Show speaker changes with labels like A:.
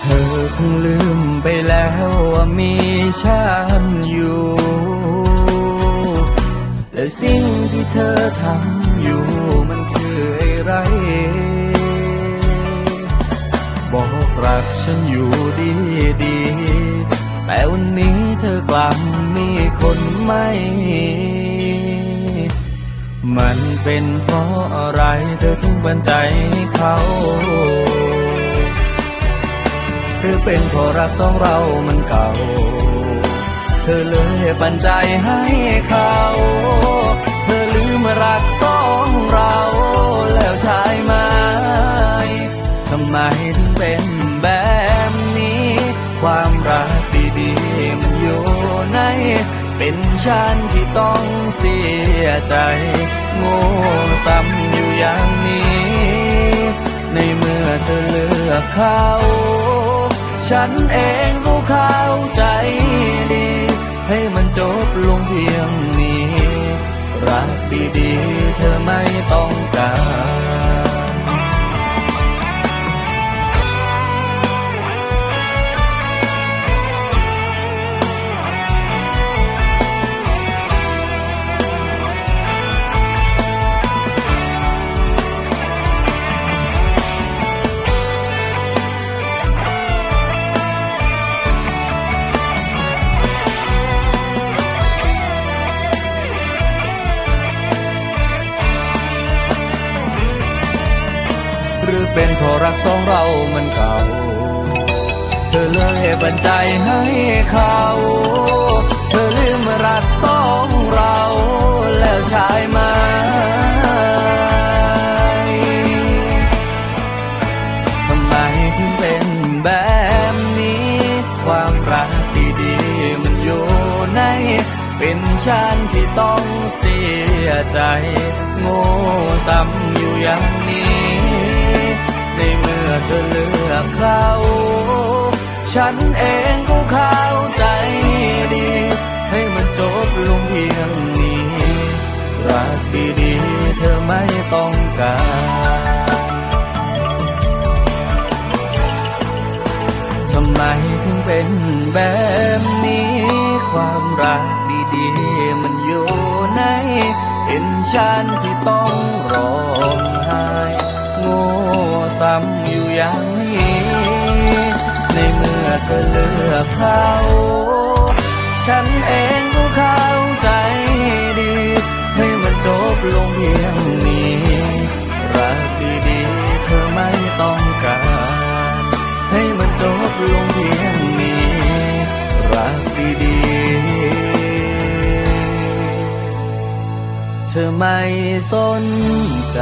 A: เธอคงลืมไปแล้วว่ามีฉันอยู่ และสิ่งที่เธอทำอยู่มันคืออะไร บอกรักฉันอยู่ดีดีแต่วันนี้เธอกลับมีคนใหม่ มันเป็นเพราะอะไรเธอถึงบันใจเขา รือเป็นเพราะรักสองเรามันเก่า เธอเลยปันใจให้เขา เธอลืมรักสองเรา แล้วใช่ไหมทำไมถึงเป็นแบบนี้ ความรักดีๆมันอยู่ใน เป็นฉันที่ต้องเสียใจโง่ซ้ำอยู่อย่างนี้ ในเมื่อเธอเลือกเขา ฉันเองก็เข้าใจดี ให้มันจบลงเพียงนี้ รักดี เป็นเพราะรักสองเรามันเก่า เธอเลยบันใจให้เขา เธอลืมรักสองเราแล้วใช่ไหมทำไมถึงเป็นแบบนี้ ความรักที่ดีมันอยู่ในเป็นฉันที่ต้องเสียใจ โง่ซ้ำอยู่อย่างนี้ อเธอเลือกเขา ฉันเองก็เข้าใจดี ให้มันจบลงเพียงนี้ รักดีๆเธอไม่ต้องการทำไมถึงเป็นแบบนี้ ความรักดีๆ มันอยู่ในเป็นฉันที่ต้องร้องไห้ ซ้ำอยู่อย่างนี้ ในเมื่อเธอเลือกเขา ฉันเองก็เข้าใจดี ให้มันจบลงเพียงนี้ รักดีๆเธอไม่ต้องการ ให้มันจบลงเพียงนี้ รักดีๆเธอไม่สนใจ